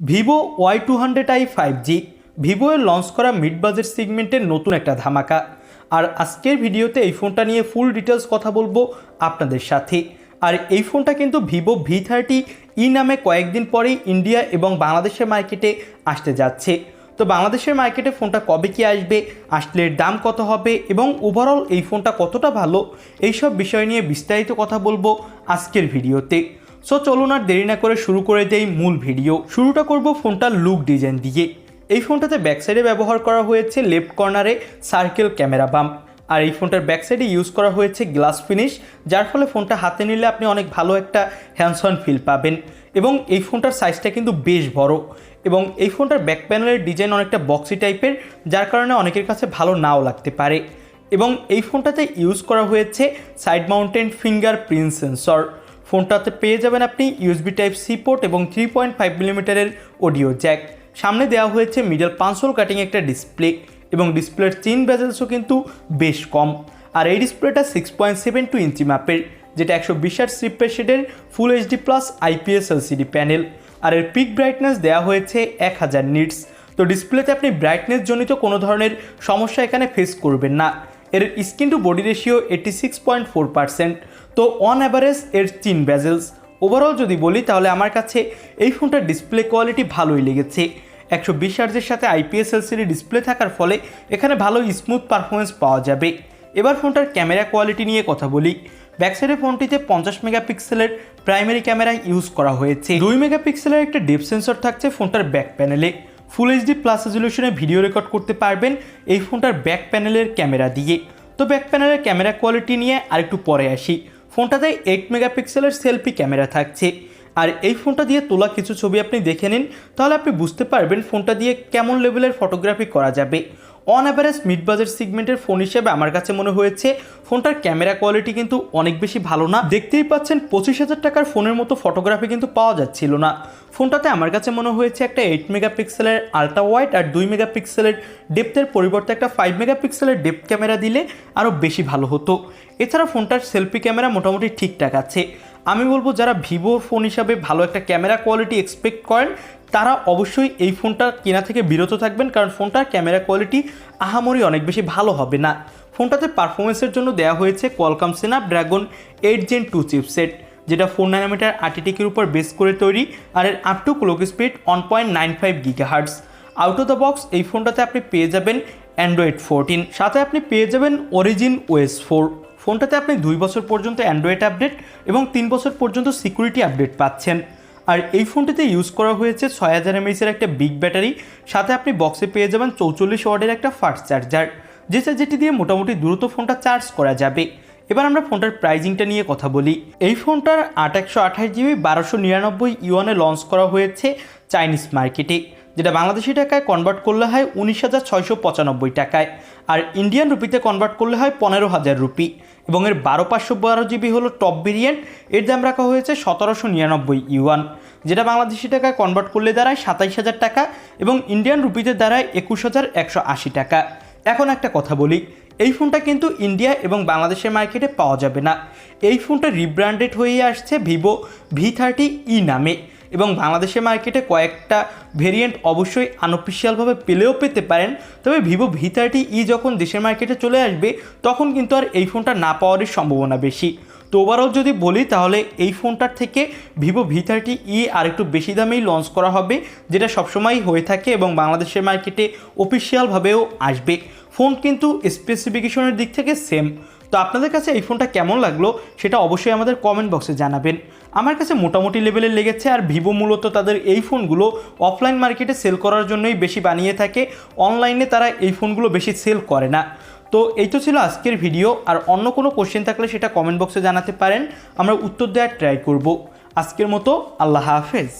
Vivo Y two hundred I five G Vivo এর launch করা mid budget সেগমেন্টের নতুন একটা ধামাকা। আর আজকের ভিডিওতে এই ফোনটা নিয়ে ফুল ডিটেলস কথা বলব আপনাদের সাথে। আর এই ফোনটা কিন্তু ভিভো ভি থার্টি ই নামে কয়েকদিন পরেই ইন্ডিয়া এবং বাংলাদেশের মার্কেটে আসতে যাচ্ছে। তো বাংলাদেশের মার্কেটে ফোনটা কবে কি আসবে, আসলে দাম কত হবে এবং ওভারঅল এই ফোনটা কতটা ভালো, এইসব বিষয় নিয়ে বিস্তারিত কথা বলব আজকের ভিডিওতে। সো চলুন আর দেরি না করে শুরু করে দেই মূল ভিডিও। শুরুটা করব ফোনটার লুক ডিজাইন দিয়ে। এই ফোনটাতে ব্যাক সাইডে ব্যবহার করা হয়েছে লেফট কর্নারে সার্কেল ক্যামেরা বাম্প আর এই ফোনটার ব্যাক সাইডে ইউজ করা হয়েছে গ্লাস ফিনিশ যার ফলে ফোনটা হাতে নিলে আপনি অনেক ভালো একটা হ্যান্ডসন ফিল পাবেন। এবং এই ফোনটার সাইজটা কিন্তু বেশ বড়। এবং এই ফোনটার ব্যাক প্যানেলের ডিজাইন অনেকটা বক্সি টাইপের যার কারণে অনেকের কাছে ভালো নাও লাগতে পারে। এবং এই ফোনটাতে ইউজ করা হয়েছে side mounted finger print sensor ফোনটাতে পেয়ে যাবেন আপনি ইউএসবি টাইপ সি পোর্ট এবং থ্রি পয়েন্ট ফাইভ মিলিমিটারের অডিও জ্যাক সামনে দেওয়া হয়েছে মিডল পাঁচশোল কাটিং একটা ডিসপ্লে এবং ডিসপ্লের চিন বেজেলসও কিন্তু বেশ কম। আর এই ডিসপ্লেটা six point seven two inch মাপের, যেটা একশো বিশ আট সিপ্পের শেডের full HD plus IPS LCD panel আর এর পিক ব্রাইটনেস দেওয়া হয়েছে এক হাজার নিটস তো ডিসপ্লেতে আপনি ব্রাইটনেস জনিত কোনো ধরনের সমস্যা এখানে ফেস করবেন না। এর screen to body ratio eighty six point four percent তো অন অ্যাভারেজ এর চিন ব্যাজেলস ওভারঅল যদি বলি, তাহলে আমার কাছে এই ফোনটার ডিসপ্লে কোয়ালিটি ভালোই লেগেছে। একশো বিশ আর্জের সাথে আইপিএস এলসিডি ডিসপ্লে থাকার ফলে এখানে ভালো স্মুথ পারফরমেন্স পাওয়া যাবে। এবার ফোনটার ক্যামেরা কোয়ালিটি নিয়ে কথা বলি। ব্যাকসাইডের ফোনটিতে পঞ্চাশ মেগাপিক্সেলের প্রাইমারি ক্যামেরা ইউজ করা হয়েছে। দুই মেগাপিক্সেলের একটা ডিপ সেন্সর থাকছে ফোনটার ব্যাক প্যানেলে ফুল এইচডি প্লাস রেজলিউশনে ভিডিও রেকর্ড করতে পারবেন এই ফোনটার ব্যাক প্যানেলের ক্যামেরা দিয়ে। তো ব্যাক প্যানেলের ক্যামেরা কোয়ালিটি নিয়ে আরেকটু পরে আসি। ফোনটাতে এইট মেগাপিক্সেলের সেলফি ক্যামেরা থাকছে। আর এই ফোনটা দিয়ে তোলা কিছু ছবি আপনি দেখে নিন, তাহলে আপনি বুঝতে পারবেন ফোনটা দিয়ে কেমন লেভেলের ফটোগ্রাফি করা যাবে। অন অ্যাভারেজ মিড বাজেট সিগমেন্টের ফোন হিসেবে আমার কাছে মনে হয়েছে, ফোনটার ক্যামেরা কোয়ালিটি কিন্তু অনেক বেশি ভালো না। দেখতেই পাচ্ছেন পঁচিশ হাজার টাকার ফোনের মতো ফটোগ্রাফি কিন্তু পাওয়া যাচ্ছিল না। ফোনটাতে আমার কাছে মনে হয়েছে একটা এইট মেগাপিক্সেলের আলট্রা ওয়াইড আর দুই মেগাপিক্সেলের ডেপথের পরিবর্তে একটা ফাইভ মেগাপিক্সেলের ডেপথ ক্যামেরা দিলে আরও বেশি ভালো হতো। এছাড়া ফোনটার সেলফি ক্যামেরা মোটামুটি ঠিকঠাক আছে। আমি বলব যারা ভিভো ফোন হিসাবে ভালো একটা ক্যামেরা কোয়ালিটি এক্সপেক্ট করেন, তারা অবশ্যই এই ফোনটা কেনা থেকে বিরত থাকবেন, কারণ ফোনটার ক্যামেরা কোয়ালিটি আহামরি অনেক বেশি ভালো হবে না। ফোনটাতে পারফরমেন্সের জন্য দেওয়া হয়েছে Qualcomm dragon eight Gen two chipset যেটা ফোর নাইনোমিটার আর্টিটিকের উপর বেস করে তৈরি, আর এর up to clock speed one point nine five gigahertz out of the box এই ফোনটাতে আপনি পেয়ে যাবেন অ্যান্ড্রয়েড ফোরটিন সাথে আপনি পেয়ে যাবেন অরিজিন ওয়েস ফোর ফোনটাতে আপনি দুই বছর পর্যন্ত অ্যান্ড্রয়েড আপডেট এবং তিন বছর পর্যন্ত সিকিউরিটি আপডেট পাচ্ছেন। আর এই ফোনটিতে ইউজ করা হয়েছে ছয় হাজার এমএইচের একটা বিগ ব্যাটারি, সাথে আপনি বক্সে পেয়ে যাবেন চৌচল্লিশ ওয়ার্ডের একটা ফাস্ট চার্জার। যেটা যেটি দিয়ে মোটামুটি দ্রুত ফোনটা চার্জ করা যাবে। এবার আমরা ফোনটার প্রাইজিংটা নিয়ে কথা বলি। এই ফোনটার আট একশো আঠাশ জিবি বারোশো নিরানব্বই ইউয়ানে লঞ্চ করা হয়েছে চাইনিজ মার্কেটে। যেটা বাংলাদেশি টাকায় কনভার্ট করলে হয় উনিশ হাজার ছয়শো পঁচানব্বই টাকায়, আর ইন্ডিয়ান রুপিতে কনভার্ট করলে হয় পনেরো হাজার রুপি এবং এর বারো পাঁচশো বারো জিবি হলো টপ ভেরিয়েন্ট এর দাম রাখা হয়েছে সতেরোশো নিরানব্বই ইউয়ান যেটা বাংলাদেশি টাকায় কনভার্ট করলে দাঁড়ায় সাতাইশ হাজার টাকা, এবং ইন্ডিয়ান রুপিতে দাঁড়ায় একুশ হাজার একশো আশি টাকা। এখন একটা কথা বলি, এই ফোনটা কিন্তু ইন্ডিয়া এবং বাংলাদেশের মার্কেটে পাওয়া যাবে না। এই ফোনটা রিব্র্যান্ডেড হয়ে আসছে ভিভো ভি থার্টি ই নামে। এবং বাংলাদেশের মার্কেটে কয়েকটা ভেরিয়েন্ট অবশ্যই আনঅফিসিয়ালভাবে পেলেও পেতে পারেন। তবে ভিভো ভি থার্টি ই যখন দেশের মার্কেটে চলে আসবে, তখন কিন্তু আর এই ফোনটা না পাওয়ারই সম্ভাবনা বেশি। তো ওভারঅল যদি বলি, তাহলে এই ফোনটার থেকে ভিভো ভি থার্টি ই আর একটু বেশি দামেই লঞ্চ করা হবে, যেটা সবসময়ই হয়ে থাকে এবং বাংলাদেশের মার্কেটে অফিসিয়ালভাবেও আসবে। ফোন কিন্তু স্পেসিফিকেশনের দিক থেকে সেম তো আপনাদের কাছে এই ফোনটা কেমন লাগল, সেটা অবশ্যই আমাদের কমেন্ট বক্সে জানাবেন। আমার কাছে মোটামুটি লেভেলের লেগেছে আর ভিভো মূলত তাদের এই ফোনগুলো অফলাইন মার্কেটে সেল করার জন্যই বেশি বানিয়ে থাকে। অনলাইনে তারা এই ফোনগুলো বেশি সেল করে না। তো এই তো ছিল আজকের ভিডিও আর অন্য কোনো কোশ্চেন থাকলে সেটা কমেন্ট বক্সে জানাতে পারেন। আমরা উত্তর দেওয়ার ট্রাই করব। আজকের মতো আল্লাহ হাফেজ।